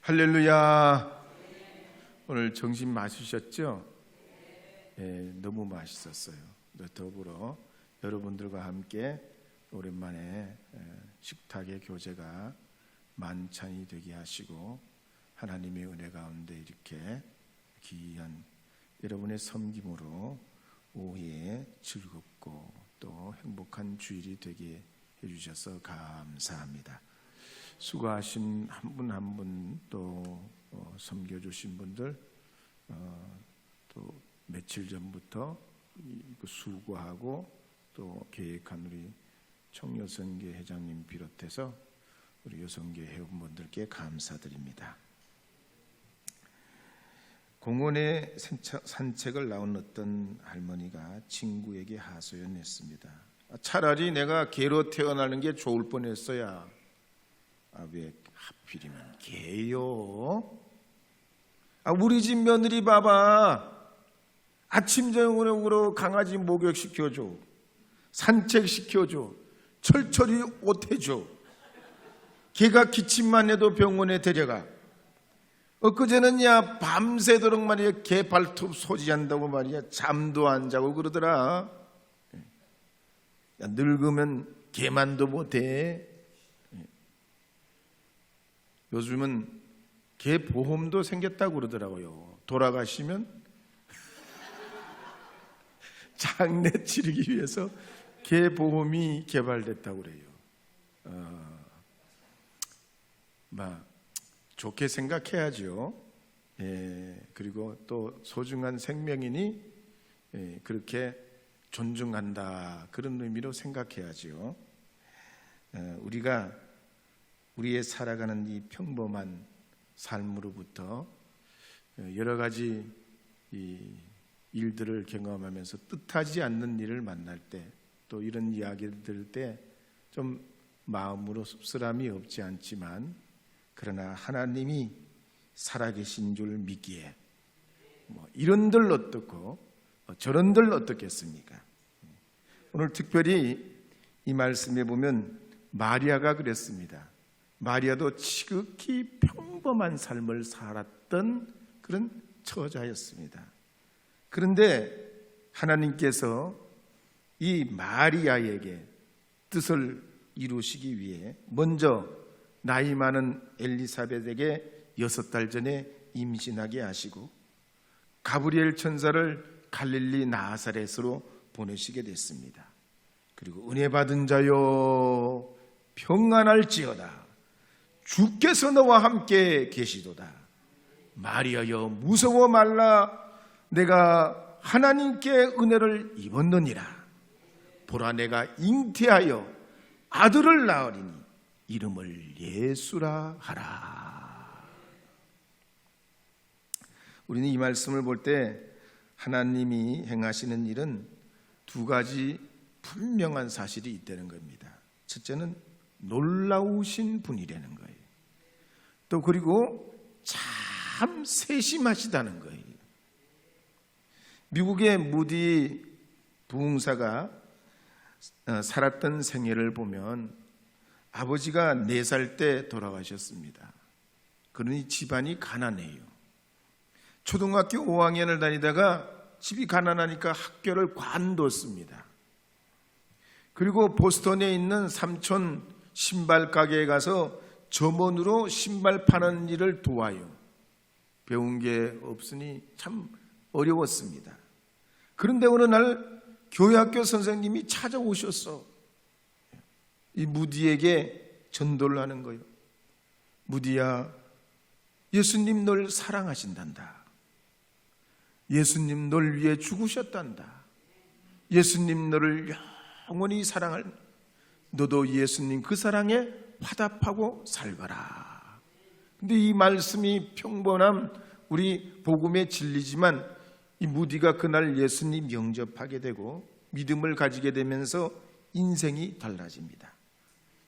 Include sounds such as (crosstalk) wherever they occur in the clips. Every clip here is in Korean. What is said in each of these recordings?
할렐루야. 오늘 점심 마시셨죠? 예, 너무 맛있었어요. 또 더불어 여러분들과 함께 오랜만에 예, 식탁의 교제가 만찬이 되게 하시고 하나님의 은혜 가운데 이렇게 귀한 여러분의 섬김으로 오후에 즐겁고 또 행복한 주일이 되게 해주셔서 감사합니다. 수고하신 한 분 한 분 또 섬겨주신 분들 어, 또 며칠 전부터 이- 그 수고하고 또 계획한 우리 청여성계 회장님 비롯해서 우리 여성계 회원분들께 감사드립니다. 공원에 산책- 산책을 나온 어떤 할머니가 친구에게 하소연했습니다. 아, 차라리 내가 개로 태어나는 게 좋을 뻔했어야. 아, 왜 하필이면 개요? 아, 우리 집 며느리 봐봐. 아침 저녁으로 강아지 목욕 시켜줘. 산책 시켜줘. 철철이 옷 해줘. 개가 기침만 해도 병원에 데려가. 엊그제는 야 밤새도록 말이야 개 발톱 소지한다고 말이야 잠도 안 자고 그러더라. 야, 늙으면 개만도 못해. 요즘은 개 보험도 생겼다고 그러더라고요. 돌아가시면 (laughs) 장례 치르기 위해서 개 보험이 개발됐다고 그래요. 어, 막 좋게 생각해야죠. 예, 그리고 또 소중한 생명이니 예, 그렇게 존중한다 그런 의미로 생각해야죠. 어, 우리가 우리의 살아가는 이 평범한 삶으로부터 어, 여러 가지 이 일들을 경험하면서 뜻하지 않는 일을 만날 때 또 이런 이야기를 들을 때 좀 마음으로 씁쓸함이 없지 않지만 그러나 하나님이 살아계신 줄 믿기에 뭐 이런들 어떻고 어, 저런들 어떻겠습니까? 오늘 특별히 이 말씀에 보면 마리아가 그랬습니다. 마리아도 지극히 평범한 삶을 살았던 그런 처자였습니다. 그런데 하나님께서 이 마리아에게 뜻을 이루시기 위해 먼저 나이 많은 엘리사벳에게 여섯 달 전에 임신하게 하시고 가브리엘 천사를 갈릴리 나사렛으로 보내시게 됐습니다. 그리고 은혜 받은 자여 평안할지어다 주께서 너와 함께 계시도다 마리아여 무서워 말라 내가 하나님께 은혜를 입었느니라 보라 내가 잉태하여 아들을 낳으리니 이름을 예수라 하라 우리는 이 말씀을 볼 때 하나님이 행하시는 일은 두 가지 분명한 사실이 있다는 겁니다. 첫째는 놀라우신 분이라는 거예요. 또 그리고 참 세심하시다는 거예요. 미국의 무디 부흥사가 어, 살았던 생애를 보면 아버지가 네 살 때 돌아가셨습니다. 그러니 집안이 가난해요. 초등학교 5학년을 다니다가 집이 가난하니까 학교를 관뒀습니다. 그리고 보스턴에 있는 삼촌 신발 가게에 가서 점원으로 신발 파는 일을 도와요. 배운 게 없으니 참 어려웠습니다. 그런데 어느 날 교회 학교 선생님이 찾아오셨어. 이 무디에게 전도를 하는 거예요. 무디야, 예수님 널 사랑하신단다. 예수님 널 위해 죽으셨단다. 예수님 너를 영원히 사랑할 너도 예수님 그 사랑에 화답하고 살거라. 근데 이 말씀이 평범한 우리 복음의 진리지만 이 무디가 그날 예수님 영접하게 되고 믿음을 가지게 되면서 인생이 달라집니다.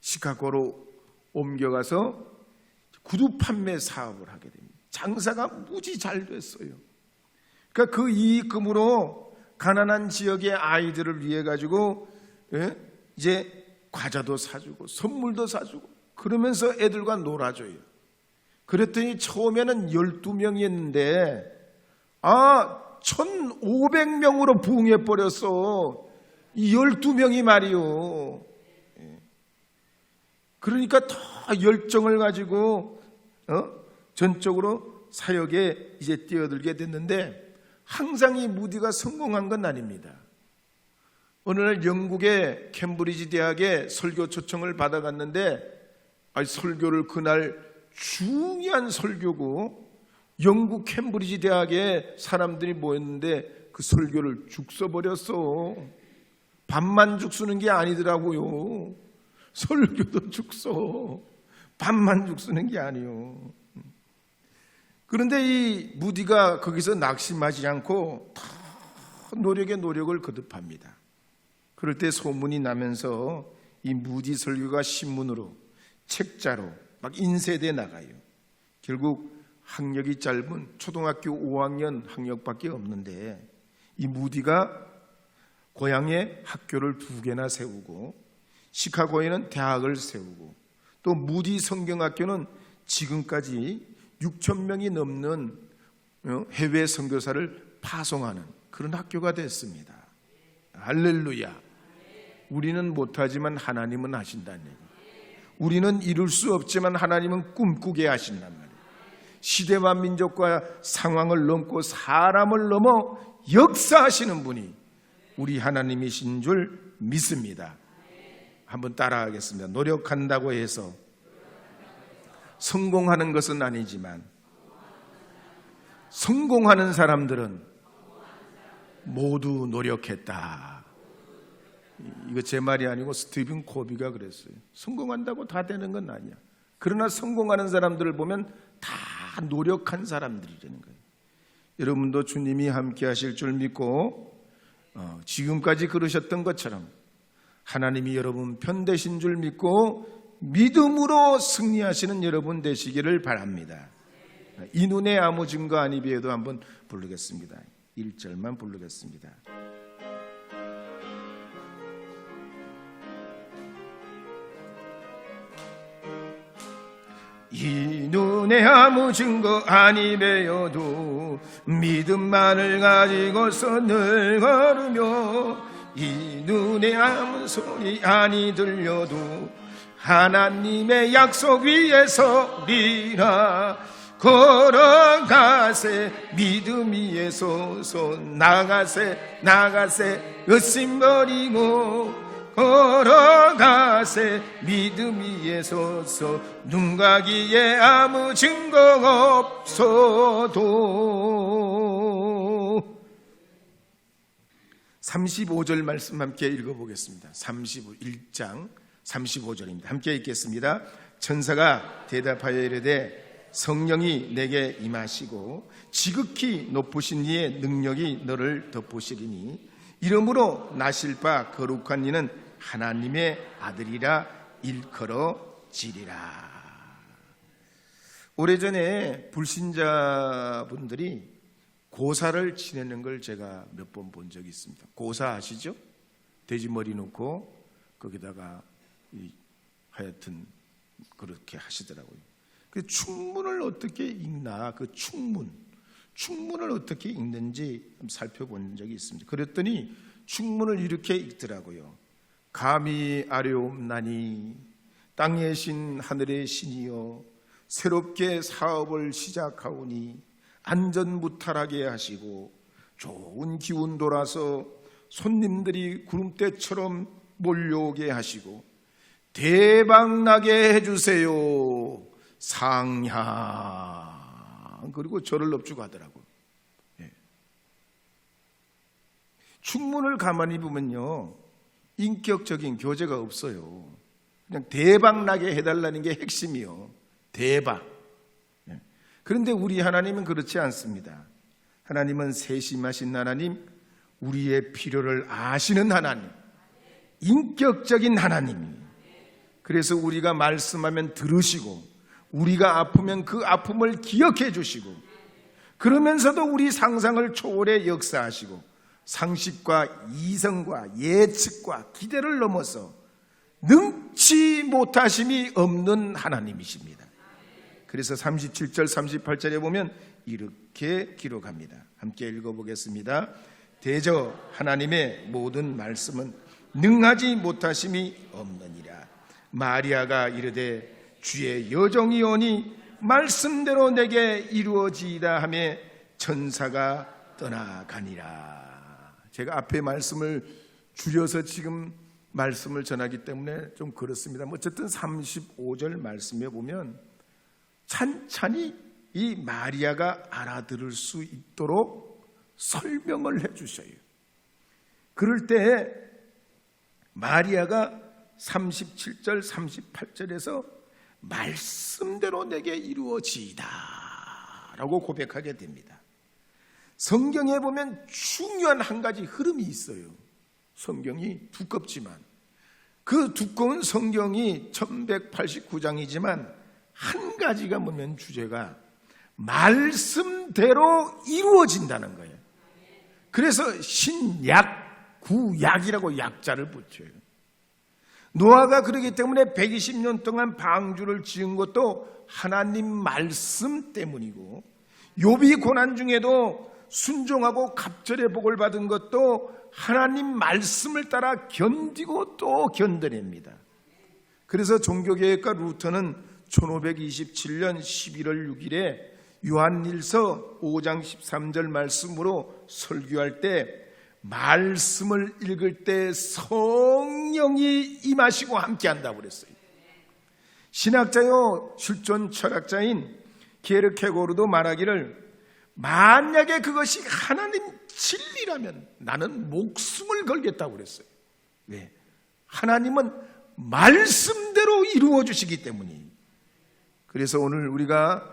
시카고로 옮겨가서 구두 판매 사업을 하게 됩니다. 장사가 무지 잘 됐어요. 그러니까 그 이익금으로 가난한 지역의 아이들을 위해 가지고 예? 이제 과자도 사주고 선물도 사주고 그러면서 애들과 놀아줘요. 그랬더니 처음에는 12명이었는데, 아, 1,500명으로 부흥해버렸어. 이 12명이 말이요. 예. 그러니까 더 열정을 가지고, 어? 전적으로 사역에 이제 뛰어들게 됐는데, 항상 이 무디가 성공한 건 아닙니다. 어느 날 영국의 캠브리지 대학에 설교 초청을 받아갔는데, 아 설교를 그날 중요한 설교고 영국 캠브리지 대학에 사람들이 모였는데 그 설교를 죽 써버렸어. 반만 죽 쓰는 게 아니더라고요. 설교도 죽 써. 반만 죽 쓰는 게 아니요. 그런데 이 무디가 거기서 낙심하지 않고 다 노력에 노력을 거듭합니다. 그럴 때 소문이 나면서 이 무디 설교가 신문으로 책자로 막 인쇄돼 나가요. 결국 학력이 짧은 초등학교 5학년 학력밖에 없는데 이 무디가 고향에 학교를 두 개나 세우고 시카고에는 대학을 세우고 또 무디 성경학교는 지금까지 6천 명이 넘는 어, 해외 선교사를 파송하는 그런 학교가 됐습니다. 할렐루야. 우리는 못하지만 하나님은 하신다는 얘기. 우리는 이룰 수 없지만 하나님은 꿈꾸게 하신단 말이에요. 시대와 민족과 상황을 넘고 사람을 넘어 역사하시는 분이 우리 하나님이신 줄 믿습니다. 한번 따라하겠습니다. 노력한다고 해서 성공하는 것은 아니지만 성공하는 사람들은 모두 노력했다. 이거 제 말이 아니고 스티븐 코비가 그랬어요. 성공한다고 다 되는 건 아니야. 그러나 성공하는 사람들을 보면 다 노력한 사람들이라는 거예요. 여러분도 주님이 함께 하실 줄 믿고 어, 지금까지 그러셨던 것처럼 하나님이 여러분 편 되신 줄 믿고 믿음으로 승리하시는 여러분 되시기를 바랍니다. 이 눈에 아무 증거 아니 비에도 한번 부르겠습니다. 1절만 부르겠습니다. 이 눈에 아무 증거 아니 배여도 믿음만을 가지고서 늘 걸으며 이 눈에 아무 소리 아니 들려도 하나님의 약속 위에 서리라 걸어가세. 믿음 위에 서서 나가세 나가세. 의심 버리고 걸어가세 믿음 위에 서서 눈가기에 아무 증거 없어도 35절 말씀 함께 읽어보겠습니다. 35장 35절입니다. 함께 읽겠습니다. 천사가 대답하여 이르되 성령이 내게 임하시고 지극히 높으신 이의 능력이 너를 덮으시리니 이름으로 나실 바 거룩한 이는 하나님의 아들이라 일컬어지리라. 오래전에 불신자분들이 고사를 지내는 걸 제가 몇 번 본 적이 있습니다. 고사 아시죠? 돼지 머리 놓고 거기다가 이 하여튼 그렇게 하시더라고요. 그 충문을 어떻게 읽나 그 충문 충문을 어떻게 읽는지 살펴본 적이 있습니다. 그랬더니 충문을 이렇게 읽더라고요. 감히 아뢰옵나니 땅의 신 하늘의 신이여 새롭게 사업을 시작하오니 안전무탈하게 하시고 좋은 기운 돌아서 손님들이 구름대처럼 몰려오게 하시고 대박나게 해주세요. 상향 그리고 저를 넙죽하더라고요 예. 충문을 가만히 보면요 인격적인 교제가 없어요. 그냥 대박 나게 해달라는 게 핵심이요. 대박. 예. 그런데 우리 하나님은 그렇지 않습니다. 하나님은 세심하신 하나님 우리의 필요를 아시는 하나님 인격적인 하나님이. 그래서 우리가 말씀하면 들으시고 우리가 아프면 그 아픔을 기억해 주시고 그러면서도 우리 상상을 초월해 역사하시고 상식과 이성과 예측과 기대를 넘어서 능치 못하심이 없는 하나님이십니다. 그래서 37절 38절에 보면 이렇게 기록합니다. 함께 읽어보겠습니다. 대저 하나님의 모든 말씀은 능하지 못하심이 없느니라. 마리아가 이르되 주의 여정이 오니 말씀대로 내게 이루어지이다 하며 천사가 떠나가니라. 제가 앞에 말씀을 줄여서 지금 말씀을 전하기 때문에 좀 그렇습니다. 어쨌든 35절 말씀에 보면 찬찬히 이 마리아가 알아들을 수 있도록 설명을 해 주셔요. 그럴 때 마리아가 37절, 38절에서 말씀대로 내게 이루어지이다 라고 고백하게 됩니다. 성경에 보면 중요한 한 가지 흐름이 있어요. 성경이 두껍지만 그 두꺼운 성경이 1189장이지만 한 가지가 뭐냐면 주제가 말씀대로 이루어진다는 거예요. 그래서 신약, 구약이라고 약자를 붙여요. 노아가 그러기 때문에 120년 동안 방주를 지은 것도 하나님 말씀 때문이고 욥이 고난 중에도 순종하고 갑절의 복을 받은 것도 하나님 말씀을 따라 견디고 또 견뎌냅니다. 그래서 종교개혁가 루터는 1527년 11월 6일에 요한일서 5장 13절 말씀으로 설교할 때 말씀을 읽을 때 성령이 임하시고 함께 한다고 그랬어요. 신학자요 실존 철학자인 게르케고르도 말하기를 만약에 그것이 하나님 진리라면 나는 목숨을 걸겠다고 그랬어요. 왜? 하나님은 말씀대로 이루어 주시기 때문이. 그래서 오늘 우리가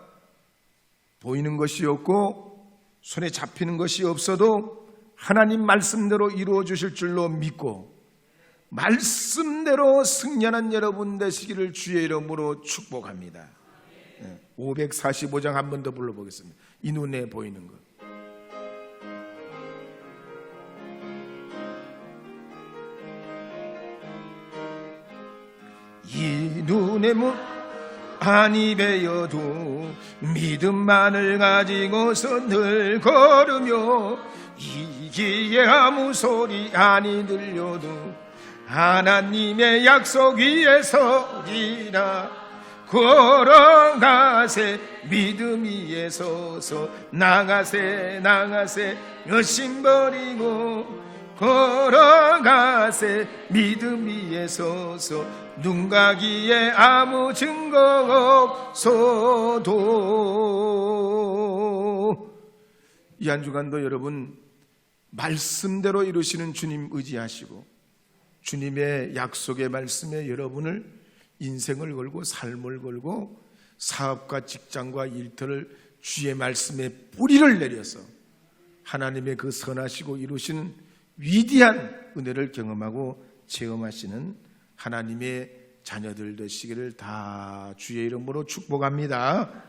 보이는 것이 없고 손에 잡히는 것이 없어도 하나님 말씀대로 이루어 주실 줄로 믿고 말씀대로 승리하는 여러분 되시기를 주의 이름으로 축복합니다. 545장 한 번 더 불러보겠습니다. 이 눈에 보이는 것. 이 눈에 문 아니 베어도 믿음만을 가지고서 늘 걸으며 이기에 아무 소리 아니 들려도 하나님의 약속 위에 서리라 걸어가세 믿음 위에 서서. 나가세 나가세 몇심 버리고 걸어가세 믿음 위에 서서. 눈 가기에 아무 증거 없어도. 이 한 주간도 여러분 말씀대로 이루시는 주님 의지하시고 주님의 약속의 말씀에 여러분을 인생을 걸고 삶을 걸고 사업과 직장과 일터를 주의 말씀에 뿌리를 내려서 하나님의 그 선하시고 이루시는 위대한 은혜를 경험하고 체험하시는 하나님의 자녀들 되시기를 다 주의 이름으로 축복합니다.